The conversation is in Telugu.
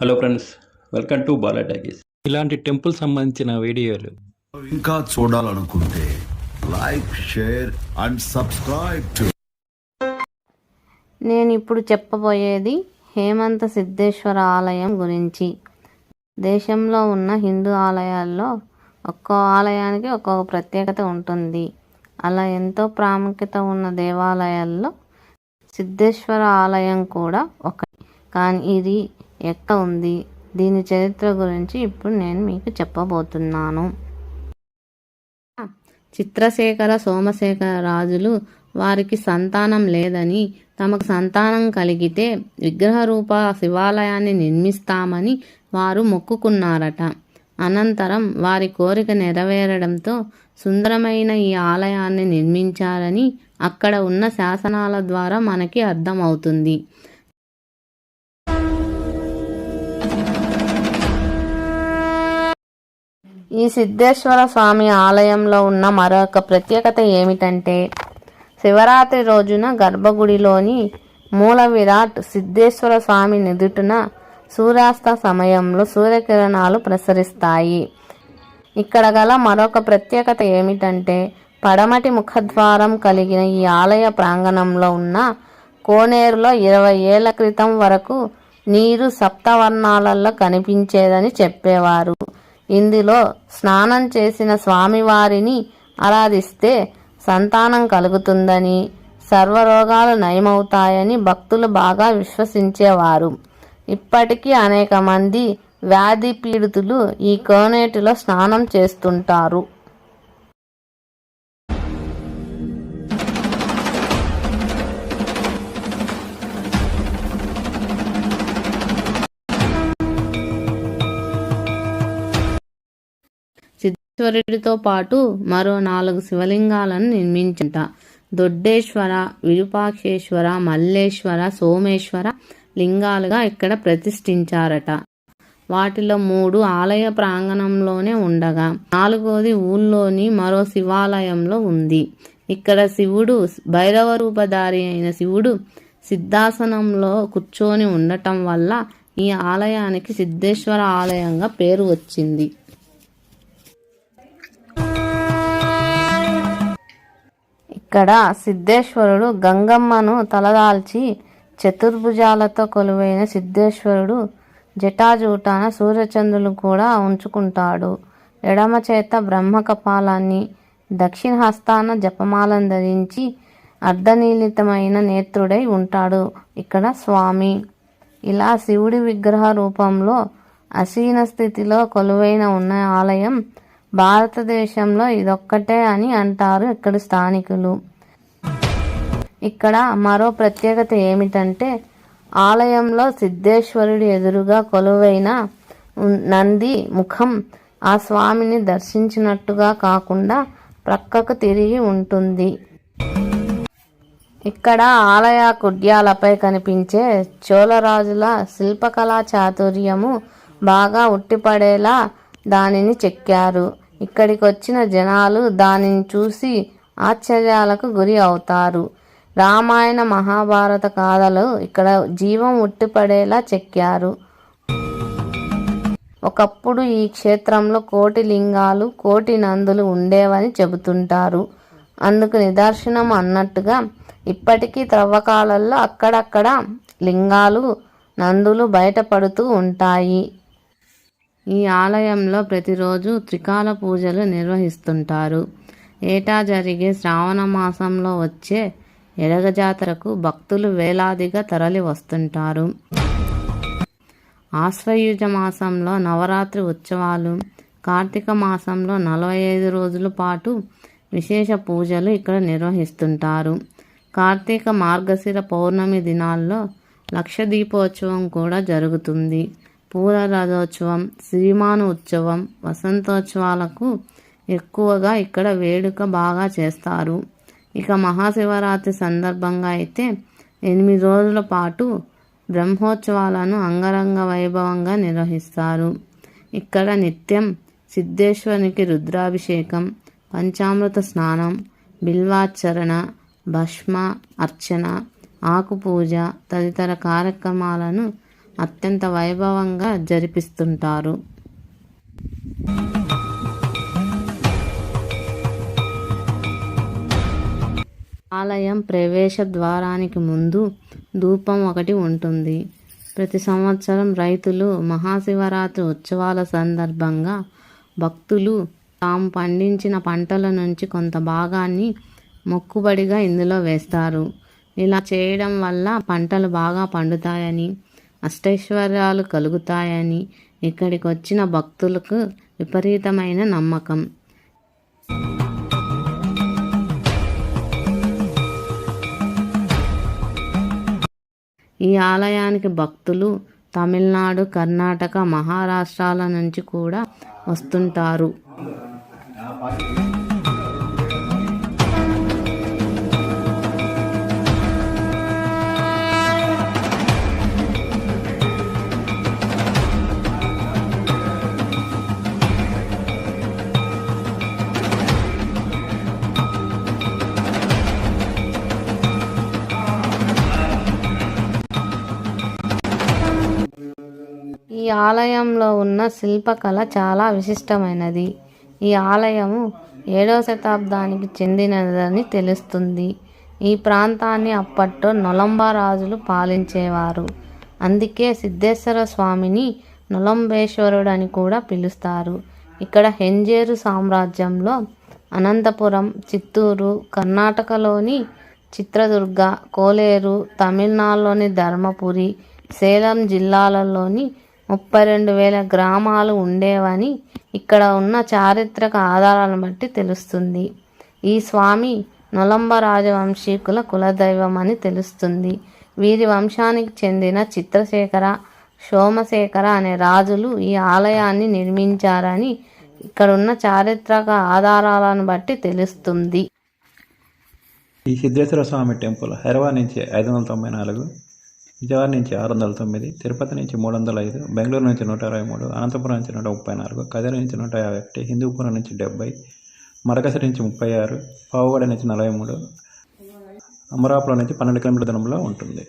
Hello friends welcome to Bala talkies ఇలాంటి టెంపుల్ సంబంధించిన వీడియోలు ఇంకా చూడాలనుకుంటే like share and subscribe to నేను ఇప్పుడు చెప్పబోయేది హేమంత సిద్ధేశ్వర ఆలయం గురించి. దేశంలో ఉన్న హిందూ ఆలయాల్లో ఒక్కో ఆలయానికి ఒక్కొక్క ప్రత్యేకత ఉంటుంది. అలా ఎంతో ప్రాముఖ్యత ఉన్న దేవాలయాల్లో సిద్ధేశ్వర ఆలయం కూడా ఒకటి. కానీ ఇది ఎక్కడ ఉంది? దీని చరిత్ర గురించి ఇప్పుడు నేను మీకు చెప్పబోతున్నాను. చిత్రశేఖర సోమశేఖర రాజులు వారికి సంతానం లేదని తమకు సంతానం కలిగితే విగ్రహ రూప శివాలయాన్ని నిర్మిస్తామని వారు మొక్కుకున్నారట. అనంతరం వారి కోరిక నెరవేరడంతో సుందరమైన ఈ ఆలయాన్ని నిర్మించారని అక్కడ ఉన్న శాసనాల ద్వారా మనకి అర్థమవుతుంది. ఈ సిద్ధేశ్వర స్వామి ఆలయంలో ఉన్న మరొక ప్రత్యేకత ఏమిటంటే శివరాత్రి రోజున గర్భగుడిలోని మూల విరాట్ సిద్ధేశ్వర స్వామి నిదుటున సూర్యాస్త సమయంలో సూర్యకిరణాలు ప్రసరిస్తాయి. ఇక్కడ గల మరొక ప్రత్యేకత ఏమిటంటే పడమటి ముఖద్వారం కలిగిన ఈ ఆలయ ప్రాంగణంలో ఉన్న కోనేరులో ఇరవై ఏళ్ళ క్రితం వరకు నీరు సప్తవర్ణాలలో కనిపించేదని చెప్పేవారు. ఇందులో స్నానం చేసిన స్వామివారిని ఆరాధిస్తే సంతానం కలుగుతుందని సర్వరోగాలు నయమవుతాయని భక్తులు బాగా విశ్వసించేవారు. ఇప్పటికీ అనేక మంది వ్యాధి పీడితులు ఈ కోనేటిలో స్నానం చేస్తుంటారు. ఈశ్వరుడితో పాటు మరో నాలుగు శివలింగాలను నిర్మించుట. దొడ్డేశ్వర విరూపాక్షేశ్వర మల్లేశ్వర సోమేశ్వర లింగాలుగా ఇక్కడ ప్రతిష్ఠించారట. వాటిలో మూడు ఆలయ ప్రాంగణంలోనే ఉండగా నాలుగోది ఊళ్ళోని మరో శివాలయంలో ఉంది. ఇక్కడ శివుడు భైరవ రూపధారి అయిన శివుడు సిద్ధాసనంలో కూర్చొని ఉండటం వల్ల ఈ ఆలయానికి సిద్ధేశ్వర ఆలయంగా పేరు వచ్చింది. ఇక్కడ సిద్ధేశ్వరుడు గంగమ్మను తలదాల్చి చతుర్భుజాలతో కొలువైన సిద్ధేశ్వరుడు జటాజూటాన సూర్యచంద్రులు కూడా ఉంచుకుంటాడు. ఎడమ చేత బ్రహ్మ కపాలాన్ని దక్షిణ హస్తాన జపమాలను ధరించి అర్ధనీలితమైన నేత్రుడై ఉంటాడు ఇక్కడ స్వామి. ఇలా శివుడి విగ్రహ రూపంలో అసీన స్థితిలో కొలువైన ఉన్న ఆలయం భారతదేశంలో ఇదొక్కటే అని అంటారు ఇక్కడ స్థానికులు. ఇక్కడ మరో ప్రత్యేకత ఏమిటంటే ఆలయంలో సిద్ధేశ్వరుడి ఎదురుగా కొలువైన నంది ముఖం ఆ స్వామిని దర్శించినట్టుగా కాకుండా ప్రక్కకు తిరిగి ఉంటుంది. ఇక్కడ ఆలయ కుడ్యాలపై కనిపించే చోళరాజుల శిల్పకళా చాతుర్యము బాగా ఉట్టిపడేలా దానిని చెక్కారు. ఇక్కడికి వచ్చిన జనాలు దానిని చూసి ఆశ్చర్యాలకు గురి అవుతారు. రామాయణ మహాభారత కాథలు ఇక్కడ జీవం ఉట్టిపడేలా చెక్కారు. ఒకప్పుడు ఈ క్షేత్రంలో కోటి లింగాలు కోటి నందులు ఉండేవని చెబుతుంటారు. అందుకు నిదర్శనం అన్నట్టుగా ఇప్పటికీ త్రవ్వకాలలో అక్కడక్కడ లింగాలు నందులు బయటపడుతూ ఉంటాయి. ఈ ఆలయంలో ప్రతిరోజు త్రికాల పూజలు నిర్వహిస్తుంటారు. ఏటా జరిగే శ్రావణ మాసంలో వచ్చే ఎడగ జాతరకు భక్తులు వేలాదిగా తరలి వస్తుంటారు. ఆశ్వయుజ మాసంలో నవరాత్రి ఉత్సవాలు కార్తీక మాసంలో నలభై ఐదు రోజుల పాటు విశేష పూజలు ఇక్కడ నిర్వహిస్తుంటారు. కార్తీక మార్గశిర పౌర్ణమి దినాల్లో లక్ష దీపోత్సవం కూడా జరుగుతుంది. పూల రథోత్సవం సిరిమాను ఉత్సవం వసంతోత్సవాలకు ఎక్కువగా ఇక్కడ వేడుక బాగా చేస్తారు. ఇక మహాశివరాత్రి సందర్భంగా అయితే ఎనిమిది రోజుల పాటు బ్రహ్మోత్సవాలను అంగరంగ వైభవంగా నిర్వహిస్తారు. ఇక్కడ నిత్యం సిద్ధేశ్వరునికి రుద్రాభిషేకం పంచామృత స్నానం బిల్వాచరణ భస్మ అర్చన ఆకు పూజ తదితర కార్యక్రమాలను అత్యంత వైభవంగా జరిపిస్తుంటారు. ఆలయం ప్రవేశ ద్వారానికి ముందు ధూపం ఒకటి ఉంటుంది. ప్రతి సంవత్సరం రైతులు మహాశివరాత్రి ఉత్సవాల సందర్భంగా భక్తులు తాము పండించిన పంటల నుంచి కొంత భాగాన్ని మొక్కుబడిగా ఇందులో వేస్తారు. ఇలా చేయడం వల్ల పంటలు బాగా పండుతాయని అష్టైశ్వర్యాలు కలుగుతాయని ఇక్కడికి వచ్చిన భక్తులకు విపరీతమైన నమ్మకం. ఈ ఆలయానికి భక్తులు తమిళనాడు కర్ణాటక మహారాష్ట్రాల నుంచి కూడా వస్తుంటారు. ఆలయంలో ఉన్న శిల్పకళ చాలా విశిష్టమైనది. ఈ ఆలయము ఏడవ శతాబ్దానికి చెందినదని తెలుస్తుంది. ఈ ప్రాంతాన్ని అప్పట్లో నొలంబ రాజులు పాలించేవారు. అందుకే సిద్ధేశ్వర స్వామిని నొలంబేశ్వరుడు అని కూడా పిలుస్తారు. ఇక్కడ హెంజేరు సామ్రాజ్యంలో అనంతపురం చిత్తూరు కర్ణాటకలోని చిత్రదుర్గ కోలేరు తమిళనాడులోని ధర్మపురి సేలం జిల్లాలలోని ముప్పై రెండు వేల గ్రామాలు ఉండేవని ఇక్కడ ఉన్న చారిత్రక ఆధారాలను బట్టి తెలుస్తుంది. ఈ స్వామి నొలంబ రాజవంశీకుల కులదైవం అని తెలుస్తుంది. వీరి వంశానికి చెందిన చిత్రశేఖర సోమశేఖర అనే రాజులు ఈ ఆలయాన్ని నిర్మించారని ఇక్కడున్న చారిత్రక ఆధారాలను బట్టి తెలుస్తుంది. ఈ సిద్ధేశ్వర స్వామి టెంపుల్ హైదరాబాద్ నుంచి ఐదు వందల తొంభై నాలుగు విజయవాడ నుంచి ఆరు వందల తొమ్మిది తిరుపతి నుంచి మూడు వందల ఐదు బెంగళూరు నుంచి నూట ఇరవై మూడు అనంతపురం నుంచి నూట ముప్పై నాలుగు కదిరి నుంచి నూట యాభై ఒకటి హిందూపురం నుంచి డెబ్బై మరకసి నుంచి ముప్పై ఆరు పావుగడ నుంచి నలభై మూడు అమరాపురం నుంచి పన్నెండు కిలోమీటర్ల దూరంలో ఉంటుంది.